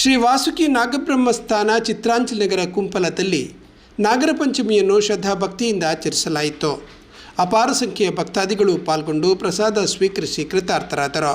ಶ್ರೀ ವಾಸುಕಿ ನಾಗಬ್ರಹ್ಮಸ್ಥಾನ ಚಿತ್ರಾಂಚಲ್ ನಗರ ಕುಂಪಲದಲ್ಲಿ ನಾಗರ ಪಂಚಮಿಯನ್ನು ಶ್ರದ್ಧಾಭಕ್ತಿಯಿಂದ ಆಚರಿಸಲಾಯಿತು. ಅಪಾರ ಸಂಖ್ಯೆಯ ಭಕ್ತಾದಿಗಳು ಪಾಲ್ಗೊಂಡು ಪ್ರಸಾದ ಸ್ವೀಕರಿಸಿ ಕೃತಾರ್ಥರಾದರು.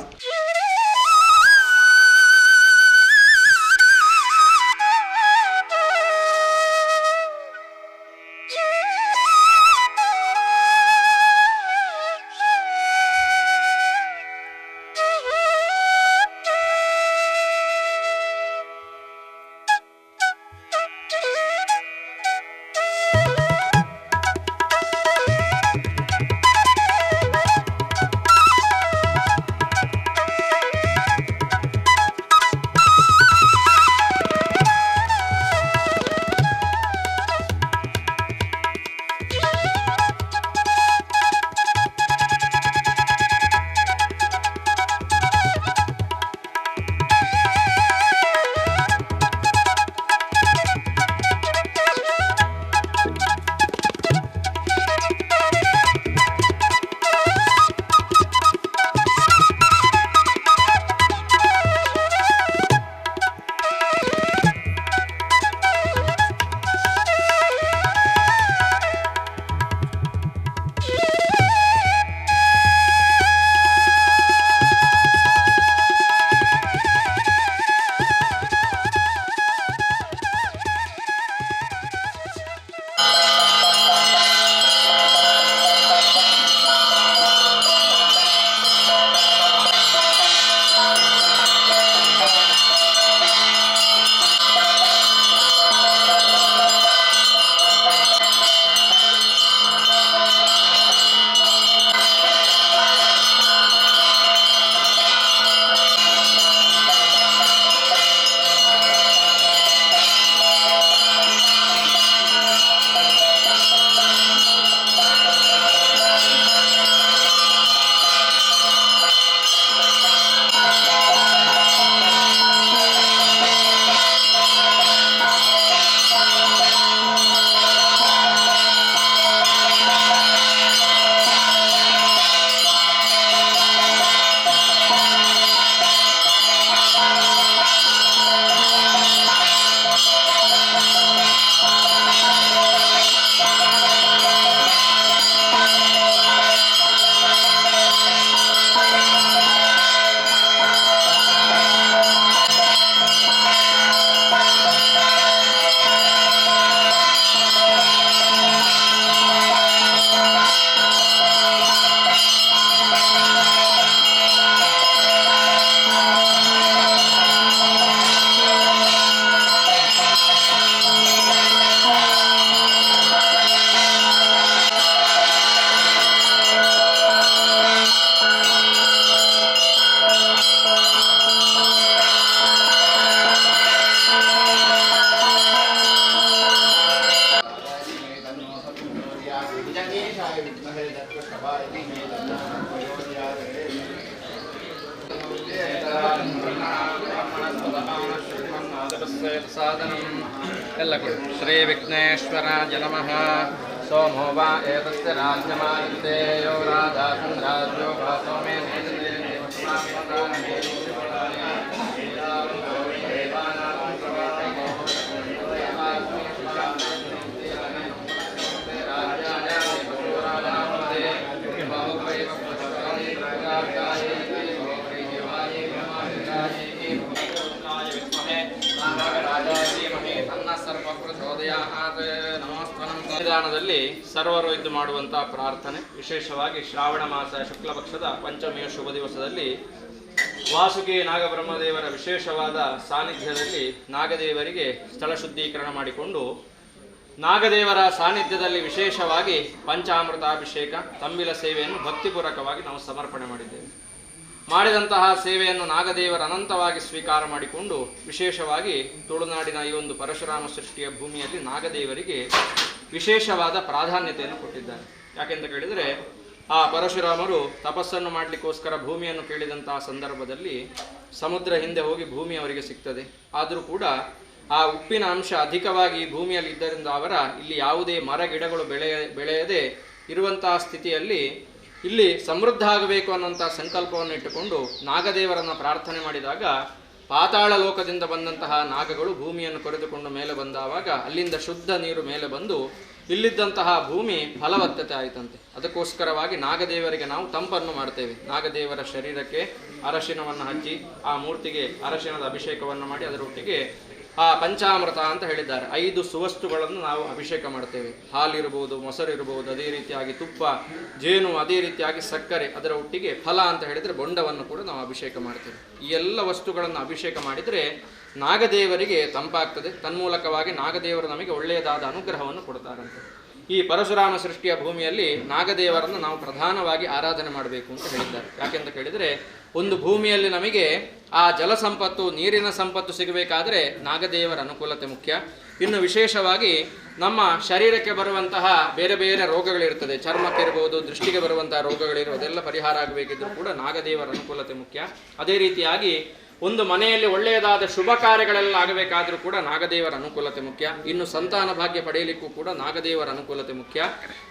श्रीविघ्नेश्वराय नमः सोमो वा एतस्य राज्यमायुतेयो राधा ಮೇ ಸರ್ವರು ಇದ್ದು ಮಾಡುವಂತಹ ಪ್ರಾರ್ಥನೆ. ವಿಶೇಷವಾಗಿ ಶ್ರಾವಣ ಮಾಸ ಶುಕ್ಲಪಕ್ಷದ ಪಂಚಮಿಯ ಶುಭ ದಿವಸದಲ್ಲಿ ವಾಸುಕಿ ನಾಗಬ್ರಹ್ಮದೇವರ ವಿಶೇಷವಾದ ಸಾನ್ನಿಧ್ಯದಲ್ಲಿ ನಾಗದೇವರಿಗೆ ಸ್ಥಳ ಶುದ್ಧೀಕರಣ ಮಾಡಿಕೊಂಡು ನಾಗದೇವರ ಸಾನ್ನಿಧ್ಯದಲ್ಲಿ ವಿಶೇಷವಾಗಿ ಪಂಚಾಮೃತಾಭಿಷೇಕ, ತಂಬಿಲ ಸೇವೆಯನ್ನು ಭಕ್ತಿಪೂರ್ವಕವಾಗಿ ನಾವು ಸಮರ್ಪಣೆ ಮಾಡಿದ್ದೇವೆ. ಮಾಡಿದಂತಹ ಸೇವೆಯನ್ನು ನಾಗದೇವರ ಅನಂತವಾಗಿ ಸ್ವೀಕಾರ ಮಾಡಿಕೊಂಡು ವಿಶೇಷವಾಗಿ ತುಳುನಾಡಿನ ಈ ಒಂದು ಪರಶುರಾಮ ಸೃಷ್ಟಿಯ ಭೂಮಿಯಲ್ಲಿ ನಾಗದೇವರಿಗೆ ವಿಶೇಷವಾದ ಪ್ರಾಧಾನ್ಯತೆಯನ್ನು ಕೊಟ್ಟಿದ್ದಾರೆ ಯಾಕೆಂತ ಕೇಳಿದರೆ, ಆ ಪರಶುರಾಮರು ತಪಸ್ಸನ್ನು ಮಾಡಲಿಕ್ಕೋಸ್ಕರ ಭೂಮಿಯನ್ನು ಕೇಳಿದಂತಹ ಸಂದರ್ಭದಲ್ಲಿ ಸಮುದ್ರ ಹಿಂದೆ ಹೋಗಿ ಭೂಮಿ ಅವರಿಗೆ ಸಿಗ್ತದೆ. ಆದರೂ ಕೂಡ ಆ ಉಪ್ಪಿನ ಅಂಶ ಅಧಿಕವಾಗಿ ಭೂಮಿಯಲ್ಲಿ ಇದ್ದರಿಂದ ಅವರ ಇಲ್ಲಿ ಯಾವುದೇ ಮರ ಗಿಡಗಳು ಬೆಳೆಯ ಬೆಳೆಯದೆ ಇರುವಂತಹ ಸ್ಥಿತಿಯಲ್ಲಿ ಇಲ್ಲಿ ಸಮೃದ್ಧ ಆಗಬೇಕು ಅನ್ನುವಂಥ ಸಂಕಲ್ಪವನ್ನು ಇಟ್ಟುಕೊಂಡು ನಾಗದೇವರನ್ನು ಪ್ರಾರ್ಥನೆ ಮಾಡಿದಾಗ ಪಾತಾಳ ಲೋಕದಿಂದ ಬಂದಂತಹ ನಾಗಗಳು ಭೂಮಿಯನ್ನು ಕೊರೆದುಕೊಂಡು ಮೇಲೆ ಬಂದಾವಾಗ ಅಲ್ಲಿಂದ ಶುದ್ಧ ನೀರು ಮೇಲೆ ಬಂದು ಇಲ್ಲಿದ್ದಂತಹ ಭೂಮಿ ಫಲವತ್ತತೆ ಆಯಿತಂತೆ. ಅದಕ್ಕೋಸ್ಕರವಾಗಿ ನಾಗದೇವರಿಗೆ ನಾವು ತಂಪನ್ನು ಮಾಡ್ತೇವೆ. ನಾಗದೇವರ ಶರೀರಕ್ಕೆ ಅರಶಿನವನ್ನು ಹಚ್ಚಿ ಆ ಮೂರ್ತಿಗೆ ಅರಶಿನದ ಅಭಿಷೇಕವನ್ನು ಮಾಡಿ ಅದರೊಟ್ಟಿಗೆ ಆ ಪಂಚಾಮೃತ ಅಂತ ಹೇಳಿದ್ದಾರೆ. ಐದು ಸುವಸ್ತುಗಳನ್ನು ನಾವು ಅಭಿಷೇಕ ಮಾಡ್ತೇವೆ ಹಾಲಿರ್ಬೋದು, ಮೊಸರಿರ್ಬೋದು, ಅದೇ ರೀತಿಯಾಗಿ ತುಪ್ಪ, ಜೇನು, ಅದೇ ರೀತಿಯಾಗಿ ಸಕ್ಕರೆ, ಅದರ ಒಟ್ಟಿಗೆ ಫಲ ಅಂತ ಹೇಳಿದರೆ ಬೊಂಡವನ್ನು ಕೂಡ ನಾವು ಅಭಿಷೇಕ ಮಾಡ್ತೇವೆ ಈ ಎಲ್ಲ ವಸ್ತುಗಳನ್ನು ಅಭಿಷೇಕ ಮಾಡಿದರೆ ನಾಗದೇವರಿಗೆ ತಂಪಾಗ್ತದೆ. ತನ್ಮೂಲಕವಾಗಿ ನಾಗದೇವರು ನಮಗೆ ಒಳ್ಳೆಯದಾದ ಅನುಗ್ರಹವನ್ನು ಕೊಡ್ತಾರಂತೆ. ಈ ಪರಶುರಾಮ ಸೃಷ್ಟಿಯ ಭೂಮಿಯಲ್ಲಿ ನಾಗದೇವರನ್ನು ನಾವು ಪ್ರಧಾನವಾಗಿ ಆರಾಧನೆ ಮಾಡಬೇಕು ಅಂತ ಹೇಳಿದ್ದಾರೆ. ಯಾಕೆಂತ ಕೇಳಿದರೆ, ಒಂದು ಭೂಮಿಯಲ್ಲಿ ನಮಗೆ ಆ ಜಲ ಸಂಪತ್ತು, ನೀರಿನ ಸಂಪತ್ತು ಸಿಗಬೇಕಾದ್ರೆ ನಾಗದೇವರ ಅನುಕೂಲತೆ ಮುಖ್ಯ. ಇನ್ನು ವಿಶೇಷವಾಗಿ ನಮ್ಮ ಶರೀರಕ್ಕೆ ಬರುವಂತಹ ಬೇರೆ ಬೇರೆ ರೋಗಗಳಿರ್ತದೆ. ಚರ್ಮಕ್ಕೆ ಇರ್ಬೋದು, ದೃಷ್ಟಿಗೆ ಬರುವಂತಹ ರೋಗಗಳಿರುವುದೆಲ್ಲ ಪರಿಹಾರ ಆಗಬೇಕಿದ್ರೂ ಕೂಡ ನಾಗದೇವರ ಅನುಕೂಲತೆ ಮುಖ್ಯ. ಅದೇ ರೀತಿಯಾಗಿ ಒಂದು ಮನೆಯಲ್ಲಿ ಒಳ್ಳೆಯದಾದ ಶುಭ ಕಾರ್ಯಗಳೆಲ್ಲ ಆಗಬೇಕಾದರೂ ಕೂಡ ನಾಗದೇವರ ಅನುಕೂಲತೆ ಮುಖ್ಯ. ಇನ್ನು ಸಂತಾನ ಭಾಗ್ಯ ಪಡೆಯಲಿಕ್ಕೂ ಕೂಡ ನಾಗದೇವರ ಅನುಕೂಲತೆ ಮುಖ್ಯ.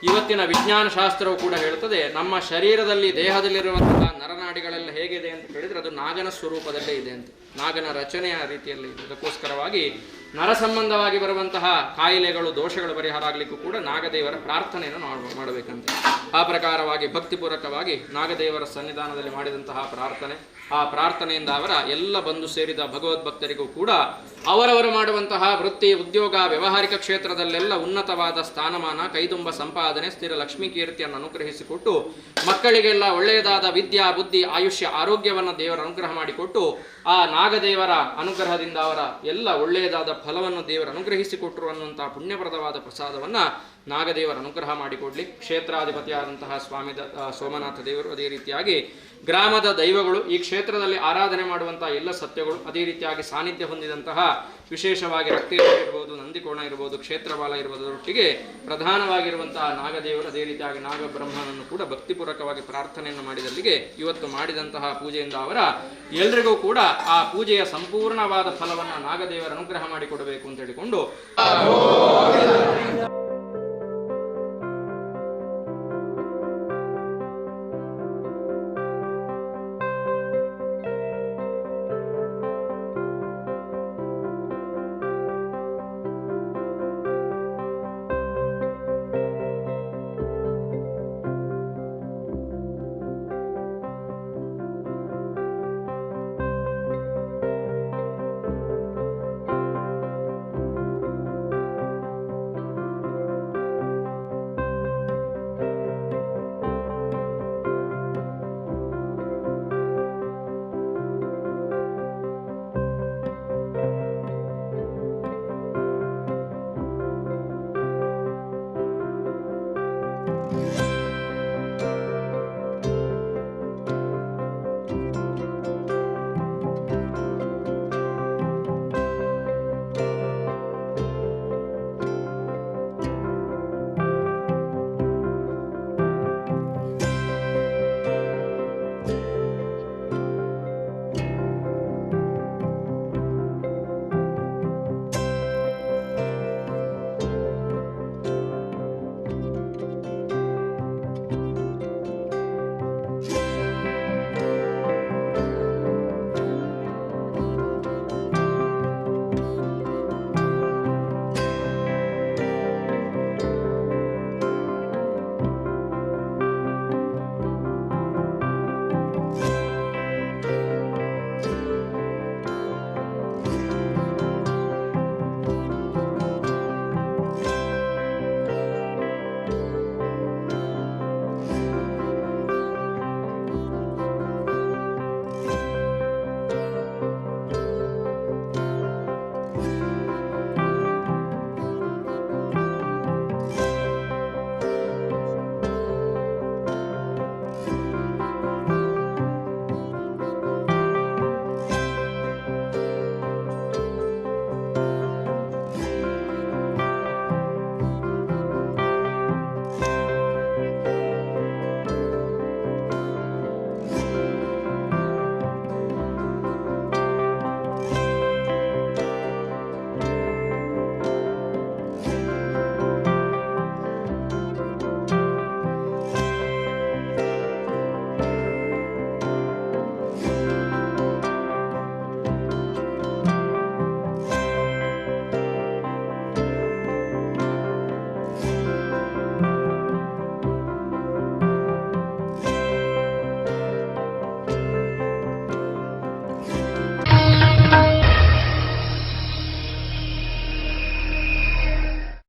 ಇವತ್ತಿನ ವಿಜ್ಞಾನ ಶಾಸ್ತ್ರವು ಕೂಡ ಹೇಳುತ್ತದೆ, ನಮ್ಮ ಶರೀರದಲ್ಲಿ ದೇಹದಲ್ಲಿರುವಂತಹ ನರನಾಡಿಗಳೆಲ್ಲ ಹೇಗಿದೆ ಅಂತ ಹೇಳಿದ್ರೆ ಅದು ನಾಗನ ಸ್ವರೂಪದಲ್ಲೇ ಇದೆ ಅಂತ. ನಾಗನ ರಚನೆಯ ರೀತಿಯಲ್ಲಿ ಅದಕ್ಕೋಸ್ಕರವಾಗಿ ನರ ಸಂಬಂಧವಾಗಿ ಬರುವಂತಹ ಕಾಯಿಲೆಗಳು, ದೋಷಗಳು ಪರಿಹಾರ ಆಗಲಿಕ್ಕೂ ಕೂಡ ನಾಗದೇವರ ಪ್ರಾರ್ಥನೆಯನ್ನು ಮಾಡಬೇಕಂತೆ. ಆ ಪ್ರಕಾರವಾಗಿ ಭಕ್ತಿಪೂರ್ವಕವಾಗಿ ನಾಗದೇವರ ಸನ್ನಿಧಾನದಲ್ಲಿ ಮಾಡಿದಂತಹ ಪ್ರಾರ್ಥನೆ. ಆ ಪ್ರಾರ್ಥನೆಯಿಂದ ಅವರ ಎಲ್ಲ ಬಂದು ಸೇರಿದ ಭಗವದ್ಭಕ್ತರಿಗೂ ಕೂಡ ಅವರವರು ಮಾಡುವಂತಹ ವೃತ್ತಿ, ಉದ್ಯೋಗ, ವ್ಯವಹಾರಿಕ ಕ್ಷೇತ್ರದಲ್ಲೆಲ್ಲ ಉನ್ನತವಾದ ಸ್ಥಾನಮಾನ ಕೈತುಂಬ ಸಂಪಾದನೆ, ಸ್ಥಿರ ಲಕ್ಷ್ಮೀ ಕೀರ್ತಿಯನ್ನು ಅನುಗ್ರಹಿಸಿಕೊಟ್ಟು ಮಕ್ಕಳಿಗೆಲ್ಲ ಒಳ್ಳೆಯದಾದ ವಿದ್ಯಾ, ಬುದ್ಧಿ, ಆಯುಷ್ಯ, ಆರೋಗ್ಯವನ್ನು ದೇವರ ಅನುಗ್ರಹ ಮಾಡಿಕೊಟ್ಟು ಆ ನಾಗದೇವರ ಅನುಗ್ರಹದಿಂದ ಅವರ ಎಲ್ಲ ಒಳ್ಳೆಯದಾದ ಫಲವನ್ನು ದೇವರ ಅನುಗ್ರಹಿಸಿಕೊಟ್ಟರು ಅನ್ನುವಂತಹ ಪುಣ್ಯಪ್ರದವಾದ ಪ್ರಸಾದವನ್ನ ನಾಗದೇವರ ಅನುಗ್ರಹ ಮಾಡಿಕೊಡ್ಲಿ. ಕ್ಷೇತ್ರಾಧಿಪತಿಯಾದಂತಹ ಸ್ವಾಮಿ ಸೋಮನಾಥ ದೇವರು ಅದೇ ರೀತಿಯಾಗಿ ಗ್ರಾಮದ ದೈವಗಳು ಈ ಕ್ಷೇತ್ರದಲ್ಲಿ ಆರಾಧನೆ ಮಾಡುವಂತಹ ಎಲ್ಲ ಸತ್ಯಗಳು ಅದೇ ರೀತಿಯಾಗಿ ಸಾನ್ನಿಧ್ಯ ಹೊಂದಿದಂತಹ ವಿಶೇಷವಾಗಿ ರಕ್ತೇಶ್ವರ ಇರ್ಬೋದು, ನಂದಿಕೋಣ ಇರ್ಬೋದು, ಕ್ಷೇತ್ರಬಾಲ ಇರ್ಬೋದರೊಟ್ಟಿಗೆ ಪ್ರಧಾನವಾಗಿರುವಂತಹ ನಾಗದೇವರು ಅದೇ ರೀತಿಯಾಗಿ ನಾಗಬ್ರಹ್ಮನನ್ನು ಕೂಡ ಭಕ್ತಿಪೂರ್ವಕವಾಗಿ ಪ್ರಾರ್ಥನೆಯನ್ನು ಮಾಡಿದಲ್ಲಿಗೆ ಇವತ್ತು ಮಾಡಿದಂತಹ ಪೂಜೆಯಿಂದ ಅವರ ಎಲ್ರಿಗೂ ಕೂಡ ಆ ಪೂಜೆಯ ಸಂಪೂರ್ಣವಾದ ಫಲವನ್ನು ನಾಗದೇವರ ಅನುಗ್ರಹ ಮಾಡಿಕೊಡಬೇಕು ಅಂತ ಹೇಳಿಕೊಂಡು Bye.